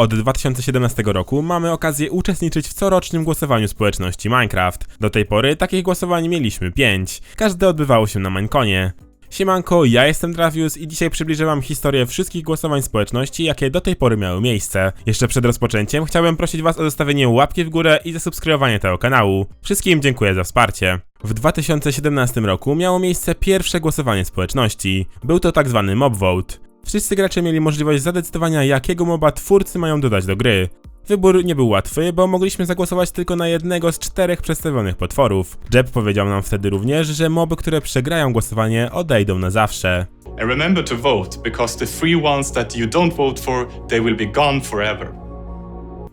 Od 2017 roku mamy okazję uczestniczyć w corocznym głosowaniu społeczności Minecraft. Do tej pory takich głosowań mieliśmy 5. Każde odbywało się na Mineconie. Siemanko, ja jestem Travius i dzisiaj przybliżę wam historię wszystkich głosowań społeczności, jakie do tej pory miały miejsce. Jeszcze przed rozpoczęciem chciałbym prosić was o zostawienie łapki w górę i zasubskrybowanie tego kanału. Wszystkim dziękuję za wsparcie. W 2017 roku miało miejsce pierwsze głosowanie społeczności. Był to tak zwany mob vote. Wszyscy gracze mieli możliwość zadecydowania, jakiego moba twórcy mają dodać do gry. Wybór nie był łatwy, bo mogliśmy zagłosować tylko na jednego z czterech przedstawionych potworów. Jeb powiedział nam wtedy również, że moby, które przegrają głosowanie, odejdą na zawsze. And remember to vote, because the three ones that you don't vote for, they will be gone forever.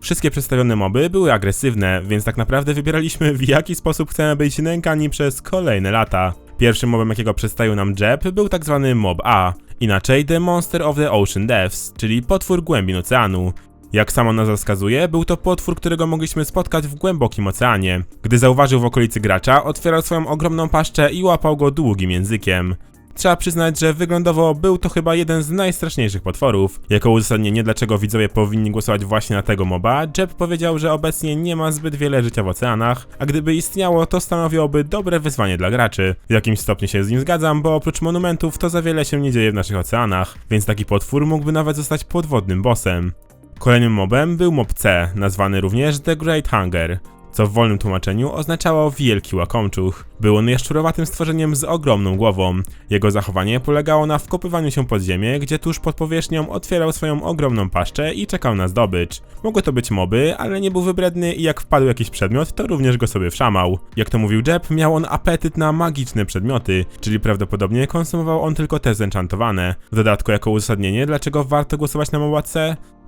Wszystkie przedstawione moby były agresywne, więc tak naprawdę wybieraliśmy w jaki sposób chcemy być nękani przez kolejne lata. Pierwszym mobem jakiego przedstawił nam Jeb był tak zwany mob A, inaczej The Monster of the Ocean Depths, czyli potwór głębin oceanu. Jak sama nazwa wskazuje, był to potwór, którego mogliśmy spotkać w głębokim oceanie. Gdy zauważył w okolicy gracza, otwierał swoją ogromną paszczę i łapał go długim językiem. Trzeba przyznać, że wyglądowo był to chyba jeden z najstraszniejszych potworów. Jako uzasadnienie, dlaczego widzowie powinni głosować właśnie na tego moba, Jeb powiedział, że obecnie nie ma zbyt wiele życia w oceanach, a gdyby istniało, to stanowiłoby dobre wyzwanie dla graczy. W jakimś stopniu się z nim zgadzam, bo oprócz monumentów to za wiele się nie dzieje w naszych oceanach, więc taki potwór mógłby nawet zostać podwodnym bossem. Kolejnym mobem był mob C, nazwany również The Great Hunger, co w wolnym tłumaczeniu oznaczało wielki łakomczuch. Był on jaszczurowatym stworzeniem z ogromną głową. Jego zachowanie polegało na wkopywaniu się pod ziemię, gdzie tuż pod powierzchnią otwierał swoją ogromną paszczę i czekał na zdobycz. Mogły to być moby, ale nie był wybredny i jak wpadł jakiś przedmiot, to również go sobie wszamał. Jak to mówił Jeb, miał on apetyt na magiczne przedmioty, czyli prawdopodobnie konsumował on tylko te zenchantowane. W dodatku jako uzasadnienie, dlaczego warto głosować na moba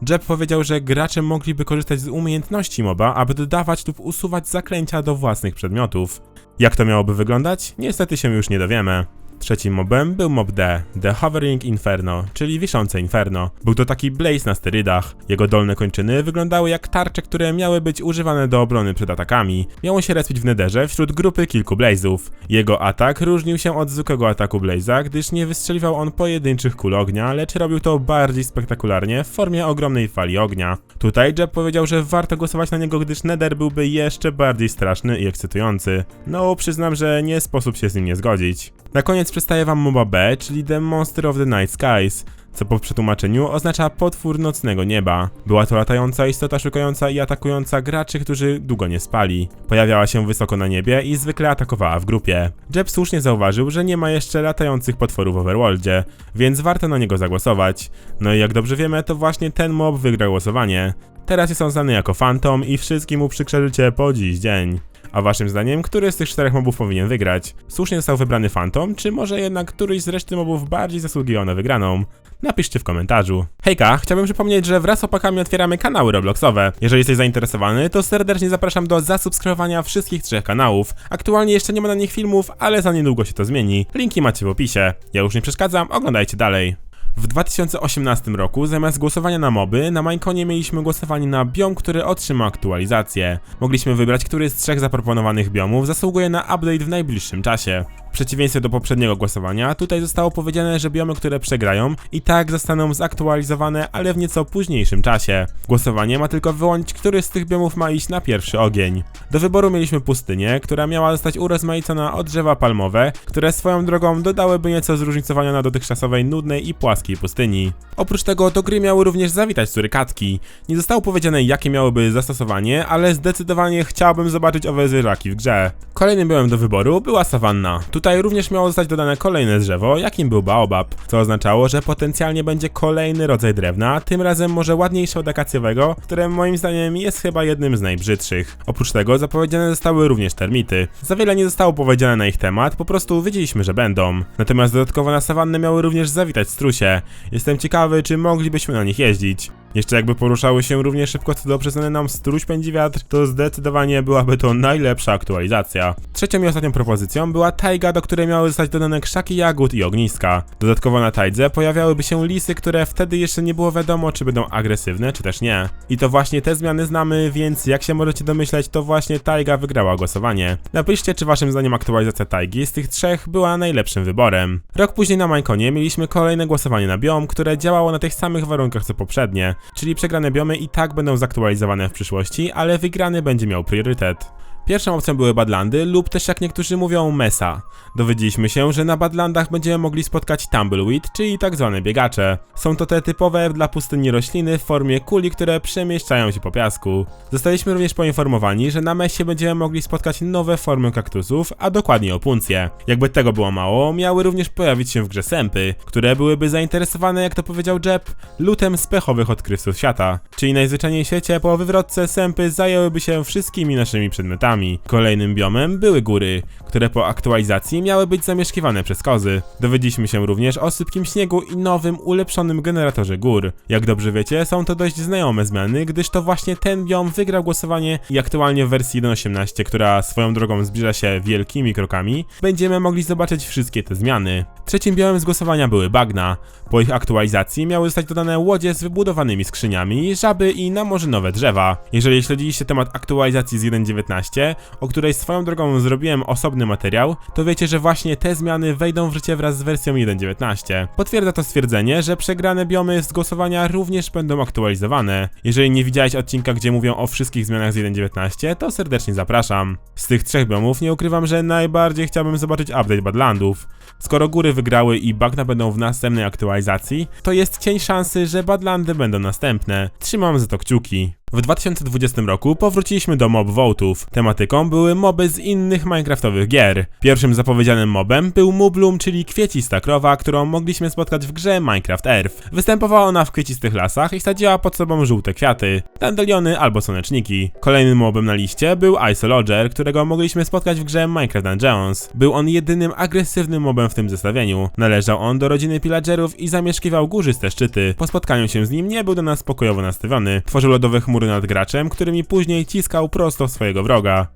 Jeb powiedział, że gracze mogliby korzystać z umiejętności moba, aby dodawać lub usuwać zaklęcia do własnych przedmiotów. Jak to miałoby wyglądać? Niestety się już nie dowiemy. Trzecim mobem był mob D, The Hovering Inferno, czyli wiszące inferno. Był to taki blaze na sterydach. Jego dolne kończyny wyglądały jak tarcze, które miały być używane do obrony przed atakami. Miało się respić w nederze wśród grupy kilku blazów. Jego atak różnił się od zwykłego ataku blaza, gdyż nie wystrzeliwał on pojedynczych kul ognia, lecz robił to bardziej spektakularnie w formie ogromnej fali ognia. Tutaj Jeb powiedział, że warto głosować na niego, gdyż nether byłby jeszcze bardziej straszny i ekscytujący. No, przyznam, że nie sposób się z nim nie zgodzić. Na koniec przedstawię wam MOBA B, czyli The Monster of the Night Skies, co po przetłumaczeniu oznacza potwór nocnego nieba. Była to latająca istota szukająca i atakująca graczy, którzy długo nie spali. Pojawiała się wysoko na niebie i zwykle atakowała w grupie. Jeb słusznie zauważył, że nie ma jeszcze latających potworów w Overworldzie, więc warto na niego zagłosować. No i jak dobrze wiemy, to właśnie ten mob wygrał głosowanie. Teraz jest on znany jako Phantom i wszystkim uprzykrza życie po dziś dzień. A waszym zdaniem, który z tych czterech mobów powinien wygrać? Słusznie został wybrany Phantom, czy może jednak któryś z reszty mobów bardziej zasługiwał na wygraną? Napiszcie w komentarzu. Hejka, chciałbym przypomnieć, że wraz z opakami otwieramy kanały Robloxowe. Jeżeli jesteś zainteresowany, to serdecznie zapraszam do zasubskrybowania wszystkich trzech kanałów. Aktualnie jeszcze nie ma na nich filmów, ale za niedługo się to zmieni. Linki macie w opisie. Ja już nie przeszkadzam, oglądajcie dalej. W 2018 roku zamiast głosowania na moby, na Mineconie mieliśmy głosowanie na biom, który otrzyma aktualizację. Mogliśmy wybrać, który z trzech zaproponowanych biomów zasługuje na update w najbliższym czasie. W przeciwieństwie do poprzedniego głosowania, tutaj zostało powiedziane, że biomy, które przegrają, i tak zostaną zaktualizowane, ale w nieco późniejszym czasie. Głosowanie ma tylko wyłonić, który z tych biomów ma iść na pierwszy ogień. Do wyboru mieliśmy pustynię, która miała zostać urozmaicona o drzewa palmowe, które swoją drogą dodałyby nieco zróżnicowania na dotychczasowej nudnej i płaskiej pustyni. Oprócz tego do gry miały również zawitać surykatki. Nie zostało powiedziane jakie miałoby zastosowanie, ale zdecydowanie chciałbym zobaczyć owe zwierzaki w grze. Kolejnym biomem do wyboru była sawanna. Tutaj również miało zostać dodane kolejne drzewo, jakim był baobab, co oznaczało, że potencjalnie będzie kolejny rodzaj drewna, tym razem może ładniejsze od akacjowego, które moim zdaniem jest chyba jednym z najbrzydszych. Oprócz tego zapowiedziane zostały również termity. Za wiele nie zostało powiedziane na ich temat, po prostu wiedzieliśmy, że będą. Natomiast dodatkowo na sawannę miały również zawitać strusie. Jestem ciekawy, czy moglibyśmy na nich jeździć. Jeszcze jakby poruszały się równie szybko co dobrze znany nam struś pędzi wiatr, to zdecydowanie byłaby to najlepsza aktualizacja. Trzecią i ostatnią propozycją była tajga, do której miały zostać dodane krzaki jagód i ogniska. Dodatkowo na tajdze pojawiałyby się lisy, które wtedy jeszcze nie było wiadomo, czy będą agresywne, czy też nie. I to właśnie te zmiany znamy, więc jak się możecie domyśleć, to właśnie tajga wygrała głosowanie. Napiszcie, czy waszym zdaniem aktualizacja tajgi z tych trzech była najlepszym wyborem. Rok później na Mineconie mieliśmy kolejne głosowanie na biom, które działało na tych samych warunkach co poprzednie. Czyli przegrane biomy i tak będą zaktualizowane w przyszłości, ale wygrany będzie miał priorytet. Pierwszą opcją były Badlandy lub też jak niektórzy mówią Mesa. Dowiedzieliśmy się, że na Badlandach będziemy mogli spotkać Tumbleweed, czyli tak zwane biegacze. Są to te typowe dla pustyni rośliny w formie kuli, które przemieszczają się po piasku. Zostaliśmy również poinformowani, że na Mesie będziemy mogli spotkać nowe formy kaktusów, a dokładnie opuncje. Jakby tego było mało, miały również pojawić się w grze sępy, które byłyby zainteresowane, jak to powiedział Jeb, lutem z pechowych odkrywców świata. Czyli najzwyczajniej w świecie po wywrotce sępy zajęłyby się wszystkimi naszymi przedmiotami. Kolejnym biomem były góry, które po aktualizacji miały być zamieszkiwane przez kozy. Dowiedzieliśmy się również o sypkim śniegu i nowym, ulepszonym generatorze gór. Jak dobrze wiecie, są to dość znajome zmiany, gdyż to właśnie ten biom wygrał głosowanie i aktualnie w wersji 1.18, która swoją drogą zbliża się wielkimi krokami, będziemy mogli zobaczyć wszystkie te zmiany. Trzecim biomem z głosowania były bagna. Po ich aktualizacji miały zostać dodane łodzie z wybudowanymi skrzyniami, żaby i namożynowe drzewa. Jeżeli śledziliście temat aktualizacji z 1.19, o której swoją drogą zrobiłem osobny materiał, to wiecie, że właśnie te zmiany wejdą w życie wraz z wersją 1.19. Potwierdza to stwierdzenie, że przegrane biomy z głosowania również będą aktualizowane. Jeżeli nie widziałeś odcinka, gdzie mówią o wszystkich zmianach z 1.19, to serdecznie zapraszam. Z tych trzech biomów nie ukrywam, że najbardziej chciałbym zobaczyć update Badlandów. Skoro góry wygrały i bagna będą w następnej aktualizacji, to jest cień szansy, że Badlandy będą następne. Trzymam za to kciuki. W 2020 roku powróciliśmy do mob vote'ów. Tematyką były moby z innych minecraftowych gier. Pierwszym zapowiedzianym mobem był Mublum, czyli kwiecista krowa, którą mogliśmy spotkać w grze Minecraft Earth. Występowała ona w kwiecistych lasach i sadziła pod sobą żółte kwiaty, dandeliony albo słoneczniki. Kolejnym mobem na liście był Isologer, którego mogliśmy spotkać w grze Minecraft Dungeons. Był on jedynym agresywnym mobem w tym zestawieniu. Należał on do rodziny pillagerów i zamieszkiwał górzyste szczyty. Po spotkaniu się z nim nie był do nas pokojowo nastawiony. Tworzył lodowe chmury nad graczem, którymi później ciskał prosto w swojego wroga.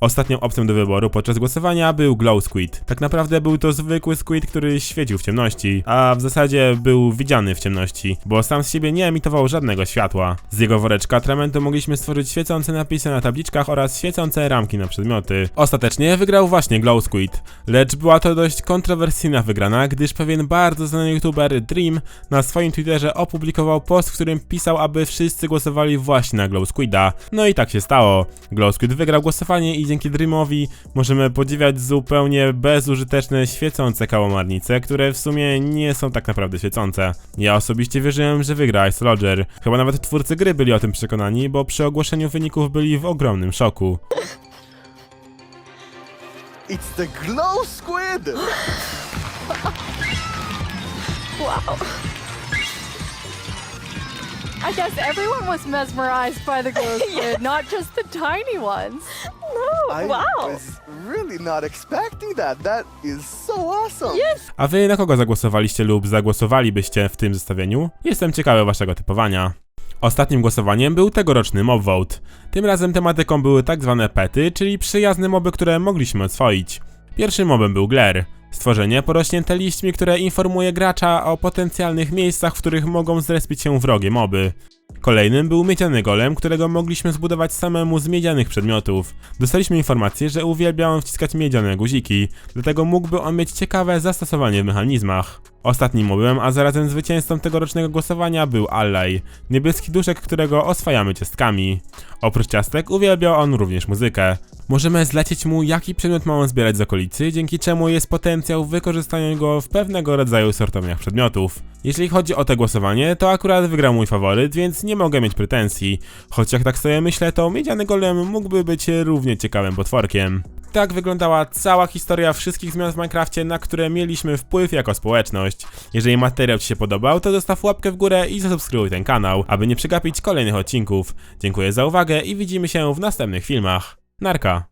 Ostatnią opcją do wyboru podczas głosowania był Glow Squid. Tak naprawdę był to zwykły squid, który świecił w ciemności, a w zasadzie był widziany w ciemności, bo sam z siebie nie emitował żadnego światła. Z jego woreczka atramentu mogliśmy stworzyć świecące napisy na tabliczkach oraz świecące ramki na przedmioty. Ostatecznie wygrał właśnie Glow Squid, lecz była to dość kontrowersyjna wygrana, gdyż pewien bardzo znany youtuber Dream na swoim Twitterze opublikował post, w którym pisał, aby wszyscy głosowali właśnie na Glow Squida. No i tak się stało. Glow Squid wygrał głosowanie i dzięki Dreamowi możemy podziwiać zupełnie bezużyteczne świecące kałamarnice, które w sumie nie są tak naprawdę świecące. Ja osobiście wierzyłem, że wygra Ice Roger. Chyba nawet twórcy gry byli o tym przekonani, bo przy ogłoszeniu wyników byli w ogromnym szoku. It's the glow squid! Wow. I guess everyone was mesmerized by the glow squid, not just the tiny ones. No, I wow. was really not expecting that. That is so awesome. Yes. A wy na kogo zagłosowaliście lub zagłosowalibyście w tym zestawieniu? Jestem ciekawy waszego typowania. Ostatnim głosowaniem był tegoroczny mob vote. Tym razem tematyką były tak zwane pety, czyli przyjazne moby, które mogliśmy oswoić. Pierwszym mobem był Gler. Stworzenie porośnięte liśćmi, które informuje gracza o potencjalnych miejscach, w których mogą zrespić się wrogie moby. Kolejnym był miedziany golem, którego mogliśmy zbudować samemu z miedzianych przedmiotów. Dostaliśmy informację, że uwielbia on wciskać miedziane guziki, dlatego mógłby on mieć ciekawe zastosowanie w mechanizmach. Ostatnim mobem, a zarazem zwycięzcą tegorocznego głosowania był Allay, niebieski duszek, którego oswajamy ciastkami. Oprócz ciastek uwielbiał on również muzykę. Możemy zlecić mu jaki przedmiot ma on zbierać z okolicy, dzięki czemu jest potencjał wykorzystania go w pewnego rodzaju sortowniach przedmiotów. Jeśli chodzi o to głosowanie, to akurat wygrał mój faworyt, więc nie mogę mieć pretensji. Choć jak tak sobie myślę, to miedziany golem mógłby być równie ciekawym potworkiem. Tak wyglądała cała historia wszystkich zmian w Minecrafcie, na które mieliśmy wpływ jako społeczność. Jeżeli materiał Ci się podobał, to zostaw łapkę w górę i zasubskrybuj ten kanał, aby nie przegapić kolejnych odcinków. Dziękuję za uwagę i widzimy się w następnych filmach. Narka!